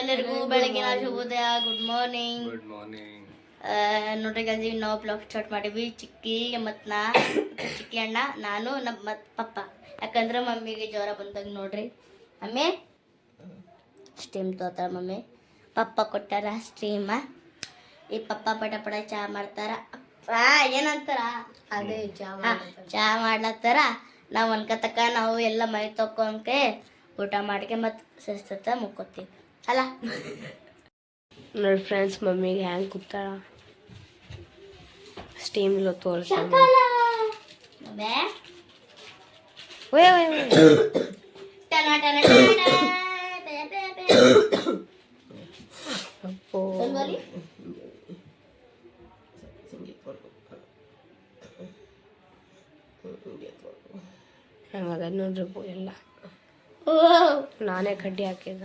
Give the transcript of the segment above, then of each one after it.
ಎಲ್ಲರಿಗೂ ಬೆಳಗಿನ ಶುಭೋದಯ. ಗುಡ್ ಮಾರ್ನಿಂಗ್ ಗುಡ್ ಮಾರ್ನಿಂಗ್ ನೋಡ್ರಿ ಗಂಜಿ ನಾವು ಬ್ಲಾಗ್ ಸ್ಟಾರ್ಟ್ ಮಾಡಿವಿ ಚಿಕ್ಕಿ ಮತ್ತು ನಾ ಚಿಕ್ಕಿ ಅಣ್ಣ ನಾನು ನಮ್ಮ ಮತ್ತು ಪಪ್ಪ. ಯಾಕಂದ್ರೆ ಮಮ್ಮಿಗೆ ಜ್ವರ ಬಂದಾಗ ನೋಡ್ರಿ. ಮಮ್ಮಿ ಸ್ಟೀಮ್ ತೋತಾರ ಮಮ್ಮಿ. ಪಪ್ಪ ಕೊಟ್ಟಾರ ಸ್ಟೀಮ ಈ ಪಪ್ಪ ಪಟ ಪಟ ಚಾ ಮಾಡ್ತಾರ. ಅಪ್ಪ ಏನಂತಾರ? ಅದೇ ಚಾ ಚಾ ಮಾಡ್ಲತ್ತಾರ. ನಾವು ಅನ್ಕತಕ್ಕ ನಾವು ಎಲ್ಲ ಮೈ ತೊಕ್ಕೊಂಕೆ ಊಟ ಮಾಡ್ಕೆ ಮತ್ತು ಸಸ್ತ ಮುಕ್ಕೋತೀವಿ. ಅಲ್ಲ. ನೋಡಿ ಫ್ರೆಂಡ್ಸ್ ಮಮ್ಮಿಗೆ ಹ್ಯಾಂಗೆ ಕೂತಾಳ ಸ್ಟೀಮ್ಲು ತೋರಿಸ್ತಾನೆ ಮಮ್ಮಿ. ಓಯ್ ಓಯ್. ಅಪ್ಪೋ? ಹೆಂಗದ ನೋಡ್ರಿ ಎಲ್ಲ. ನಾನೇ ಕಡ್ಡಿ ಹಾಕಿದ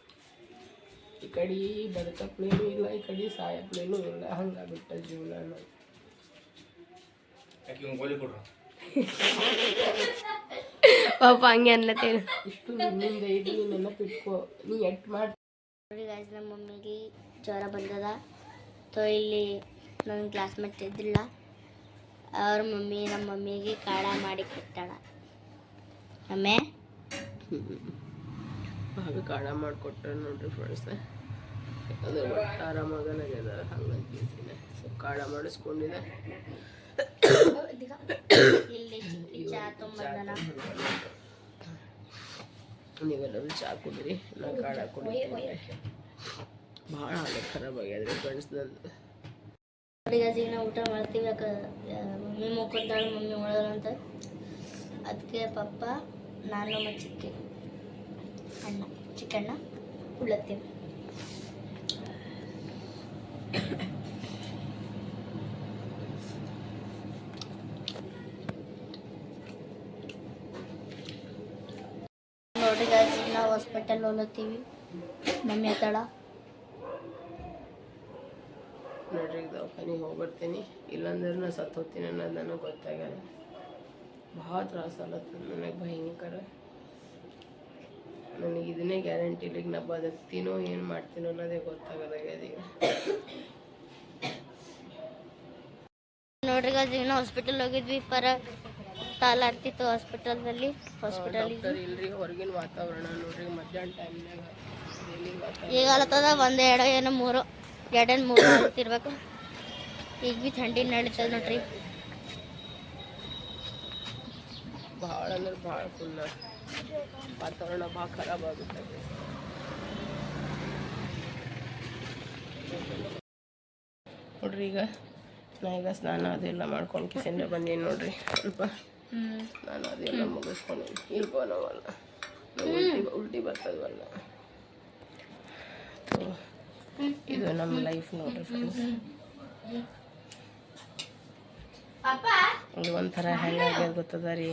ಕಡೆ ಬದುಕಪ್ಲೇನೂ ಇಲ್ಲ ಈ ಕಡೆ ಸಾಯಪ್ಲೇನೂ ಇಲ್ಲ. ಹಂಗಾಗ್ಬಿಟ್ಟ ಜೀವನ ಪಾಪ ಹಂಗೆ ಅನ್ಲತ್ತೇನು ಇಷ್ಟು ನಿನ್ನಿಂದ ಇದು ನೆನಪಿಟ್ಕೋ ನೀ ಎಟ್ ಮಾಡಿ ನಮ್ಮ ಮಮ್ಮಿಗೆ ಜ್ವರ ಬಂದದ. ತೋ ಇಲ್ಲಿ ನನ್ನ ಕ್ಲಾಸ್ಮೇಟ್ ಇದ್ದಿಲ್ಲ. ಅವ್ರ ಮಮ್ಮಿ ನಮ್ಮ ಮಮ್ಮಿಗೆ ಕಾಡ ಮಾಡಿ ಕೊಟ್ಟಾಳ. ಆಮೇ ಕಾಡ ಕಾಳ ಮಾಡಿಕೊಟ್ರೆ ನೋಡ್ರಿ ಫ್ರೆಂಡ್ಸ್ ಅದು ಒಟ್ಟು ಆರಾಮಾಗನಾಗ್ಯದ ಹಂಗಂತೀನಿ ಸೊ ಕಾಳ ಮಾಡಿಸ್ಕೊಂಡಿದೆ ನೀವೆಲ್ಲರೂ ಚಾ ಕುಡ್ರಿ ನಾ ಕಾಡ ಕುಡಿತೀನಿ. ಭಾಳ ಹಾಲು ಖರಾಬ್ ಆಗ್ಯಾದ್ರಿ ಫ್ರೆಂಡ್ಸ್ ನಂದು. ನೋಡಿ ಈಗ ನಾವು ಊಟ ಮಾಡ್ತೀವಿ ಯಾಕೆ ಮಮ್ಮಿ ಮುಕ್ಕೊಂತಾಳೆ ಮಮ್ಮಿ ಒಳಗಂತ ಅದಕ್ಕೆ ಪಪ್ಪ, ನಾನು ಮತ್ತು ಚಿಕ್ಕಿ ಅಣ್ಣ, ಚಿಕ್ಕಣ್ಣ ಉಳ್ಳತ್ತೀವಿ ಈಗ ನಾವು ಹಾಸ್ಪಿಟಲ್ ಹೋಲತ್ತೀವಿ ಮಮ್ಮಿ ಹತ್ತಳ. ನೋಡ್ರಿ ಈಗ ದವಾಖಾನಿಗೆ ಹೋಗ್ಬಿಡ್ತೀನಿ ಇಲ್ಲಾಂದ್ರೆ ನಾ ಸತ್ತು ಹೋಗ್ತೀನಿ ಅನ್ನೋದು ನನಗೆ ಗೊತ್ತಾಗಲ್ಲ. ಭಾಳ ತ್ರಾಸ ಆಲತ್ತದ ನನಗೆ ಭಯಂಕರ. ನನಗೆ ಇದನ್ನೇ ಗ್ಯಾರಂಟಿ ಇಲ್ಲ. ಈಗ ನಾ ಬದುಕ್ತೀನೋ ಏನು ಮಾಡ್ತೀನೋ ಅನ್ನೋದೇ ಗೊತ್ತಾಗದಾಗ್ಯದ ಈಗ ನೋಡ್ರಿ ಗಾಜ್ ನಾವು ಹಾಸ್ಪಿಟಲ್ ಹೋಗಿದ್ವಿ. ಪರ ತಾಲಾಡ್ತಿತ್ತು ಹಾಸ್ಪಿಟಲ್ನಲ್ಲಿ ಹಾಸ್ಪಿಟಲ್ ಇಲ್ರಿ ಹೊರಗಿನ ವಾತಾವರಣ ನೋಡ್ರಿ ಮಧ್ಯಾಹ್ನ ಟೈಮ್ನಾಗ ಈಗ ಅಲತ್ತದ ಒಂದು ಎರಡು ಏನೋ ಮೂರು ಎರಡೇನು ಮೂರು ಇರ್ಬೇಕು. ಈಗ ಬಿ ಥಂಡಿ ನಡೀತದ ನೋಡ್ರಿ. ಭಾಳ ಅಂದ್ರೆ ಭಾಳ ಫುಲ್ ವಾತಾವರಣ ಭಾಳ ಖರಾಬ್ ಆಗುತ್ತೆ. ನೋಡ್ರಿ ಈಗ ನಾ ಈಗ ಸ್ನಾನ ಅದೆಲ್ಲ ಮಾಡ್ಕೊಂಡು ಕಿಸಿಂದ ಬಂದೀನಿ ನೋಡ್ರಿ. ಸ್ವಲ್ಪ ಸ್ನಾನ ಅದೆಲ್ಲ ಮುಗಿಸ್ಕೊಂಡು ಇಲ್ಕೋ ನಾವಲ್ಲ ಉಲ್ಟಿ ಉಲ್ಟಿ ಬರ್ತದವಲ್ಲ ಇದು ನಮ್ಮ ಲೈಫ್ ನೋಡ್ರಿ ಫ್ರೆಂಡ್ಸ್ ಇದು ಒಂಥರ ಹೆಂಗಾಗ್ಯದ ಗೊತ್ತದ ರೀ?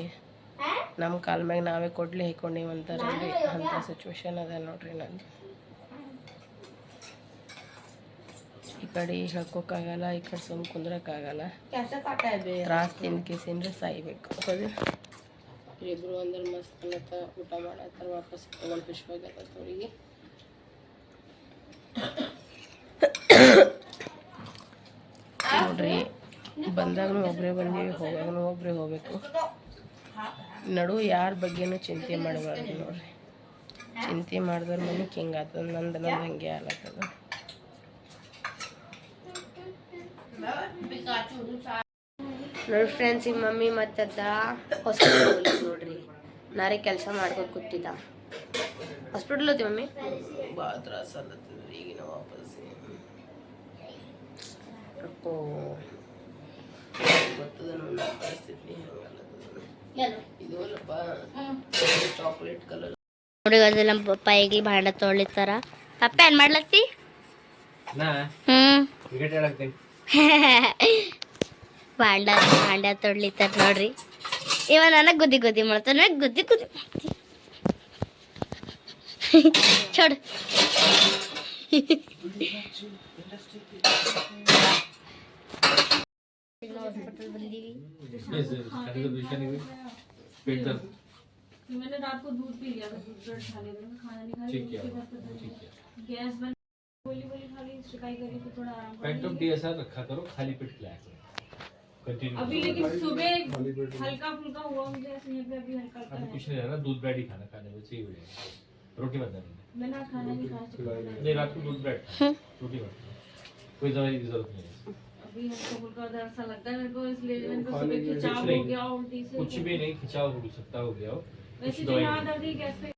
ನಮ್ಮ ಕಾಲ ಮ್ಯಾಗ ನಾವೇ ಕೊಡ್ಲಿ ಹೈಕೊಂಡೀವಿ ಅಂತಾರೆ ರೀ ಅಂಥ ಸಿಚುವೇಶನ್ ಅದ ನೋಡ್ರಿ ನಂದು. ಈ ಕಡೆ ಹೇಳ್ಕೊಕ್ಕಾಗಲ್ಲ ಈ ಕಡೆ ಸುಮ್ ಕುಂದ್ರಕ್ಕಾಗಲ್ಲ. ತ್ರಾಸ ತಿಂದು ಕೇಸಿಂದ್ರೆ ಸಾಯ್ಬೇಕು. ಹೌದು. ಇಬ್ರು ಅಂದ್ರೆ ಮಸ್ತ್ ಅನ್ನತ್ತ ಊಟ ಮಾಡತ್ತಾರ ವಾಪಸ್ ತಗೊಂಡು ಖುಷಿಯಾಗತ್ತ ಅವ್ರಿಗೆ ನೋಡ್ರಿ ಬಂದಾಗನು ಒಬ್ಬರೇ ಬಂದೀವಿ ಹೋಗಾಗ್ಲೂ ಒಬ್ಬರೇ ಹೋಗಬೇಕು. ನಡು ಯಾರ ಬಗ್ಗೆನೂ ಚಿಂತೆ ಮಾಡಬಾರ್ದು ನೋಡ್ರಿ. ಚಿಂತೆ ಮಾಡಿದ್ರ ಮನೆಗೆ ಹಿಂಗೆ ಆಗ್ತದ ನಂದು ನಂದು ಹಂಗೆ ಆಗ್ಲತ್ತದ. ನೋಡಿ ಫ್ರೆಂಡ್ಸ್ ಈ ಮಮ್ಮಿ ಮತ್ತದ ಹಾಸ್ಪಿಟಲ್ ನೋಡ್ರಿ. ನಾರೇ ಕೆಲಸ ಮಾಡ್ಕೊಂಡು ಕೂತಿದ್ದ. ಹಾಸ್ಪಿಟಲ್ ಹೋತಿ ಮಮ್ಮಿ? ಭಾಳ ತ್ರಾಸ ಅಲ್ಲತ್ತದ ಈಗಿನ ವಾಪಸ್ ಅಪ್ಪೋ. ಗೊತ್ತದ ನನ್ನ ಪರಿಸ್ಥಿತಿ ಹೆಂಗಲ್ಲತ್ತದ ಇದು ಅಲ್ಲಪ್ಪ ಚಾಕ್ಲೇಟ್ ಕಲರ್ ನೋಡಿ ಅದು ನಮ್ಮ ಪಪ್ಪ ಈಗ ಭಾಂಡ ತೊಳಿತಾರ. ಪಪ್ಪ ಏನು ಮಾಡ್ಲತ್ತಿ? ಹ್ಞೂ ಕ್ರಿಕೆಟ್ ಹೇಳಕ್ಕೆ ಬಾಂಡ ಬಾಂಡ ತೊಡ್ಲಿತ್ತಾರ ನೋಡ್ರಿ ಇವ ನನಗ್ ಗುದ್ದಿ ಗುದ್ದಿ ಮಾಡ್ತಾನ ನನಗ್ ಗುದ್ದಿ ಗುದ್ದಿ ಮಾಡ್ತಿ ಚೋಡ್ ಹಾಸ್ಪಿಟಲ್ ಬಂದೀವಿ पेट दर्द मैंने रात को दूध पी लिया था दूध ब्रेड खा लिया था मैं खाना नहीं खाया ठीक किया उसके बाद पता ठीक नहीं। किया गैस बन पेंट डीएसआर रखा करो खाली पेट खिलाया करो। अभी लेकिन सुबह हल्का फुल्का हुआ मुझे ऐसे नहीं पे अभी हल्का हल्का अभी कुछ नहीं रहना दूध ब्रेड ही खाना खाने में सही हो। जाएगा रोटी मत देना मैंने खाना नहीं खाया चिकन नहीं। रात को दूध ब्रेड रोटी मत खाना। कोई दवाई की ज़रूरत नहीं है। अभी हल्का फुल्का दर्द सा लगता है मेरे को इसलिए मेरे को सुबह कुछ खिंचाव हो गया उल्टी से कुछ भी नहीं खिंचाव हो सकता हो गया हो। वैसे जो यहाँ। दर्द ही गैस पे ठीक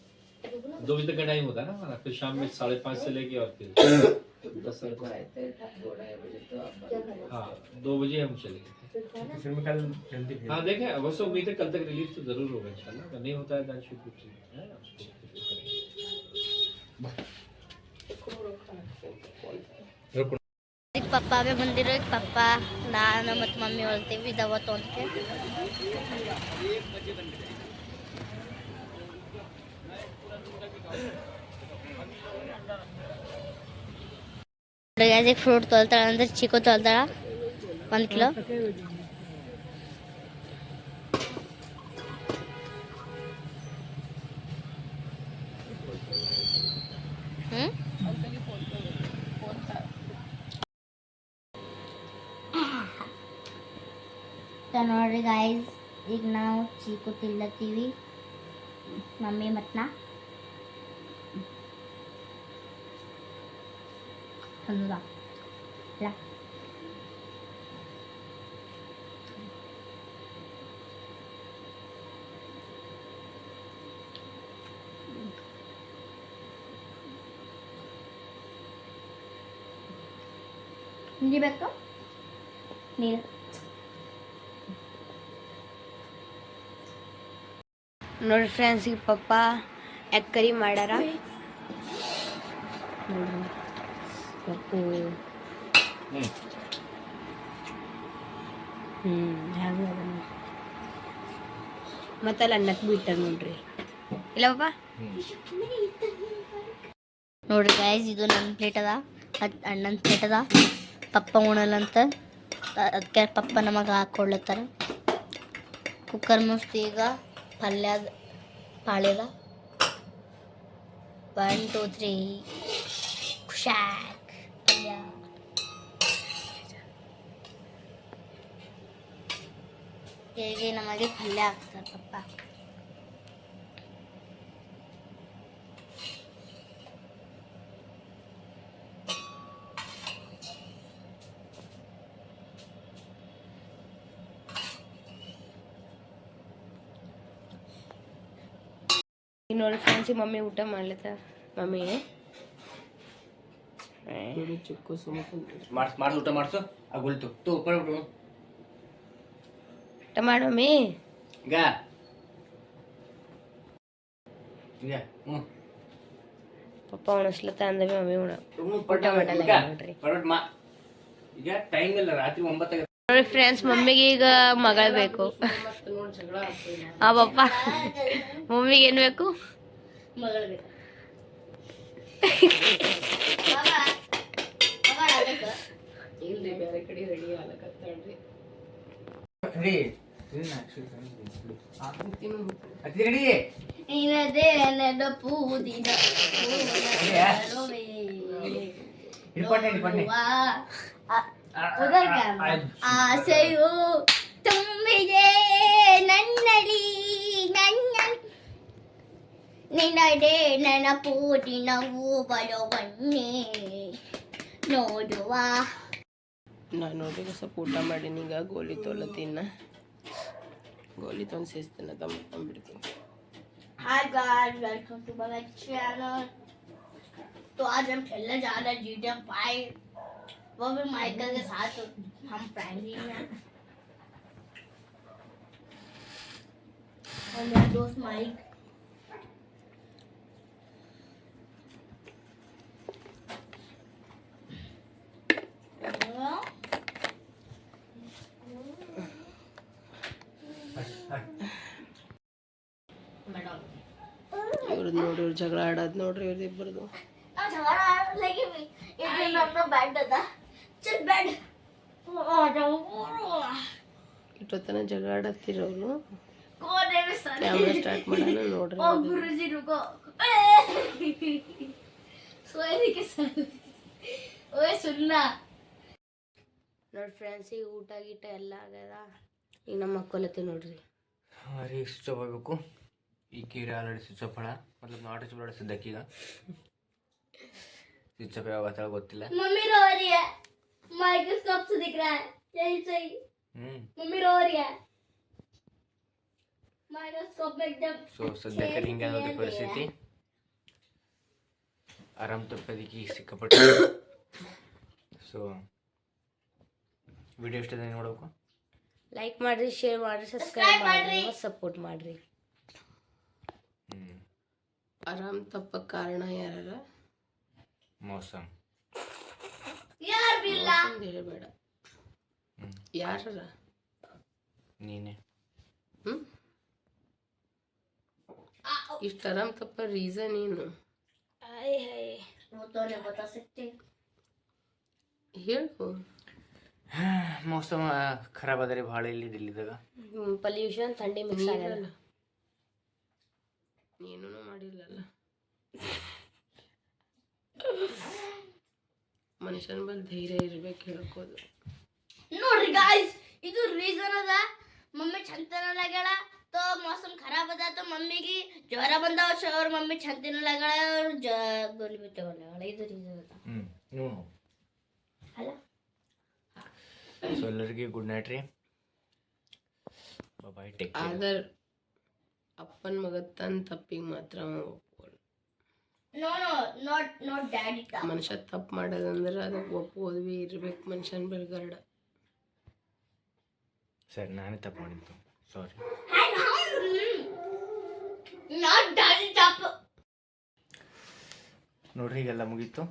दो बजे तक का टाइम होता है ना हमारा फिर शाम में साढ़े पाँच से लेके और फिर दस हाँ दो बजे हम चले गए हाँ। देखें अवश्य उम्मीद है कल तक रिलीज़ तो ज़रूर होगा इंशाल्लाह। अगर नहीं होता है तो आंशिक कुछ से एक पप्पा पे मंदिर एक पापा ना ना मत मम्मी बोलते भी दवा तोड़ के। एक फ्रूट तोलता अंदर चीको तोलता वन किलो गाइस, एक नाव, चीको तिल्लती हुई मम्मी मतना ತಿಲ್ಲತ್ತೀವಿ ಮಮ್ಮಿ ಮತ್ತು ನಾ ಚಂದದ ಇಲ್ಲ ಹಿಂದಿ ಬೇಕು ನೀರು ನೋಡಿ ಫ್ರೆಂಡ್ಸ್ ಈಗ ಪಪ್ಪ ಎಗ್ ಕರಿ ಮಾಡ್ಯಾರ ನೋಡ್ರಿ ಬಿಟ್ಟಾರ ನೋಡ್ರಿ. ಇಲ್ಲ ನೋಡ್ರಿ ಗಾಯ್ಸ್ ಇದು ನನ್ನ ಪ್ಲೇಟ್ ಪ್ಲೇಟ್ ಪಪ್ಪ ಅದಕ್ಕೆ ಪಪ್ಪ ಕುಕ್ಕರ್ ಮುಸ್ತಿ ಈಗ ಪಲ್ಯದ ಪಾಳ್ಯದ ಒನ್ ಟೂ ತ್ರೀ ಖುಷಾಕ್ ಕೆಜಿ ನಮಗೆ ಪಲ್ಯ ಹಾಕ್ತಾರೆ ಪಪ್ಪ ನೋಡಿ ಫ್ರೆಂಡ್ಸ್ ಮಮ್ಮಿ ಊಟ ಮಾಡ್ಲತ್ತ ಮಮ್ಮಿ ಚಿಕ್ಕ ಮಾಡ್ಸು ಊಟ ಮಾಡ್ಸು ಆಗುಳ್ತು ತೂ ಉಪ್ಪ ಟಮಾಟೊ ಮೀ ಗ. ಪಪ್ಪ ಉಣಸ್ಲತ್ತ ಅಂದವಿ ಮಮ್ಮಿ ಉಣ ಟೈಮ್ ಇಲ್ಲ ರಾತ್ರಿ ನೋಡಿ ಫ್ರೆಂಡ್ಸ್ ಮಮ್ಮಿಗೆ ಈಗ ಮಗಳು ಬೇಕು. ಆ ಪಪ್ಪ. ಮಮ್ಮಿಗೆ ಏನು ಬೇಕು? ಇಲ್ರಿ ಬೇರೆ ಕಡೆ ರೆಡಿ ಆಗಕತ್ತಾಳ್ರಿ ರೆಡಿ ಅತಿ ರೆಡಿ ನಿನದೇ ನೆನಪೂದಿನ ಹಿಡ್ಕೊಂಡೆ ಹಿಡ್ಕೊಂಡೆ ಆಸೆಯು ತುಂಬಿದೆ ನನ್ನಡಿ ನನ್ನ ನಿನಡೆ ನೆನಪು ದಿನವೂ ಬಲವನ್ನೇ ನೋಡುವ ನಾನು ನೋಡ್ರಿ ಈಗ ಸ್ವಲ್ಪ ಊಟ ಮಾಡೀನಿ ಈಗ ಗೋಲಿ ತೊಲತೀನ ಗೋಲಿ ತೊಗೊಂಡು ಸೇಸ್ತೀನಿ ತಂಬಿಡ್ತೀನಿ hi guys welcome to my channel तो आज हम खेलने जा रहे हैं GTA 5 वो भी माइकल के साथ हम फ्रेंडली हैं और मेरा दोस्त माइक ಮಾಡೋದು ನೋಡ್ರಿ ಇವ್ರು ಜಗಳ ಆಡೋದು ನೋಡ್ರಿ ಇವ್ರದ್ದು ಇಬ್ಬರದು ಇಟ್ಟೊತ್ತನ ಜಗಳ ಆಡತ್ತಿರೋರು ಕ್ಯಾಮ್ರಾ ಸ್ಟಾರ್ಟ್ ಮಾಡಲ್ಲ ನೋಡ್ರಿ ನೋಡಿ. ಫ್ರೆಂಡ್ಸ್ ಈಗ ಊಟ ಗೀಟ ಎಲ್ಲ ಆಗ್ಯದ? ಈಗ ನಮ್ಮ ಮಕ್ಕಳತ್ತಿ ನೋಡ್ರಿ. ಅರಿ ಇಷ್ಟು ಬೇಕು ಆಗಬೇಕು ಈ ಕೀರೆ ಆಲ್ರೆಡಿ ಸ್ವಿಚ್ ಆಫ್ ಮಾಡ ಮತ್ಲಬ್ ನಾಟ್ ಸ್ವಿಚ್ ಮಾಡ ಸದ್ಯಕ್ಕೀಗ ಸ್ವಿಚ್ ಆಫ್ ಯಾವಾಗ ಆತಾಳ ಗೊತ್ತಿಲ್ಲ मम्मी रो रही है माइक्रोस्कोप से दिख रहा है यही सही ಹ್ಞೂ मम्मी रो रही है माइक्रोस्कोप में एकदम ಸೊ ಸದ್ಯಕ್ಕೆ ಹಿಂಗೆ ಅನ್ನೋದು ಪರಿಸ್ಥಿತಿ ಆರಾಮ್ ತಪ್ಪದಕ್ಕೆ ಸಿಕ್ಕಾಪಟ್ಟೆ ಸೊ ವಿಡಿಯೋ ಇಷ್ಟದ ನೋಡ್ಬೇಕು ಲೈಕ್ ಮಾಡ್ರಿ ಶೇರ್ ಮಾಡ್ರಿ ಸಬ್ಸ್ಕ್ರೈಬ್ ಮಾಡ್ರಿ ಸಪೋರ್ಟ್ ಮಾಡ್ರಿ ಹ್ಞೂ ಆರಾಮ್ ತಪ್ಪಕ್ಕೆ ಕಾರಣ ಯಾರ ಮೋಸ ಮೋಸ ಹೇಳ್ಬೇಡ. ಯಾರ ನೀನೆ. ಹ್ಮ್. ಇಷ್ಟು ಆರಾಮ್ ತಪ್ಪ ರೀಸನ್ ಏನು? ಹೇಳು. ಮೋಸಮ ಖರಾಬ್ ಅದ ರೀ ಭಾಳ ಇಲ್ಲಿ ದಿಲ್ಲಿದಾಗ ಪೊಲ್ಯೂಷನ್ ಥಂಡಿ ಮಿಕ್ಸ್ ಆಗಲ್ಲ. ನೀನು ಮಾಡಿಲ್ಲಲ್ಲ ಮನುಷ್ಯನ ಬಲ್ ಧೈರ್ಯ ಇರ್ಬೇಕು ಹೇಳ್ಕೋದು ನೋಡ್ರಿ ಗಾಯ್ಸ್ ಇದು ರೀಸನ್ ಅದ ಮಮ್ಮಿ ಚಂತನಲಾಗ್ಯಾಳ ತೋ ಮೌಸಮ್ ಖರಾಬ್ ಅದ ತೋ ಮಮ್ಮಿಗೆ ಜ್ವರ ಬಂದಾವ ಅವ್ರ ಮಮ್ಮಿ ಚಂತನಲಾಗ್ಯಾಳ ಅವ್ರು ಜ ಗೋಲಿ ಬಿಟ್ಟವಲ್ಲ ಇದು ರೀಸನ್ ಅದ ಅಲ್ಲ ಸೊ ಎಲ್ಲರಿಗೆ ಗುಡ್ ನೈಟ್ ರೀ ಬಾಯ್ ಟೇಕ್ ಆದರ್ ಅಪ್ಪನ ಮಗ ತನ್ನ ತಪ್ಪಿಗೆ ಮಾತ್ರ ತಾ ಮನುಷ್ಯ ತಪ್ಪು ಮಾಡೋದಂದ್ರೆ ಅದಕ್ಕೆ ಒಪ್ಪೋದ್ವಿ ಇರ್ಬೇಕು ಮನುಷ್ಯನ ಬೆಳಗಾಡ ಸರಿ ನಾನೇ ತಪ್ಪು ಮಾಡಿದ್ದು ಸಾರಿ ತಪ್ಪು. ನೋಡ್ರಿ ಈಗೆಲ್ಲ ಮುಗೀತು.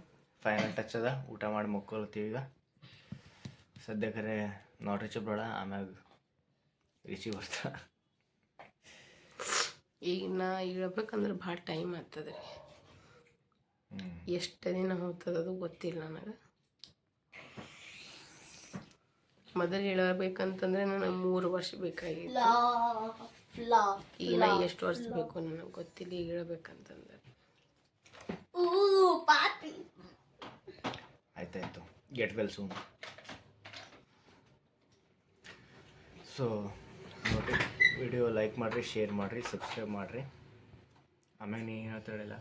ಫೈನಲ್ ಟಚ್ ಅದ. ಊಟ ಮಾಡಿ ಮಕ್ಕೊಳ್ತೀವಿ ಈಗ. ಸದ್ಯಕರೆ ನಾಟ್ ರಿಚ್ ಬೇಡ ಆಮ್ಯಾಗ ರಿಚಿ ಬರ್ತಾ. ಈಗ ನಾ ಹೇಳ್ಬೇಕಂದ್ರೆ ಭಾಳ ಟೈಮ್ ಆಗ್ತದೆ ರೀ. ಎಷ್ಟು ದಿನ ಹೋಗ್ತದದು ಗೊತ್ತಿಲ್ಲ ನನಗೆ. ಮೊದಲು ಹೇಳಬೇಕಂತಂದ್ರೆ ನನಗೆ ಮೂರು ವರ್ಷ ಬೇಕಾಗಿತ್ತು. ಈಗ ನಾ ಎಷ್ಟು ವರ್ಷ ಬೇಕು ನನಗೆ ಗೊತ್ತಿಲ್ಲ ಈಗ ಹೇಳ್ಬೇಕಂತಂದ್ರೆ. ಆಯ್ತಾಯ್ತು. ಗೆಟ್ ವೆಲ್ ಸೂನ್ ಸೊ ನೋಡಿರಿ. ವಿಡಿಯೋ ಲೈಕ್ ಮಾಡಿರಿ ಶೇರ್ ಮಾಡಿರಿ ಸಬ್ಸ್ಕ್ರೈಬ್ ಮಾಡಿರಿ ಆಮ್ಯಾಗ ನೀ ಹೇಳ್ತಾಳಿಲ್ಲ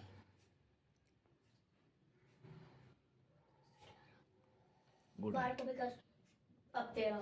good Why? Because up there.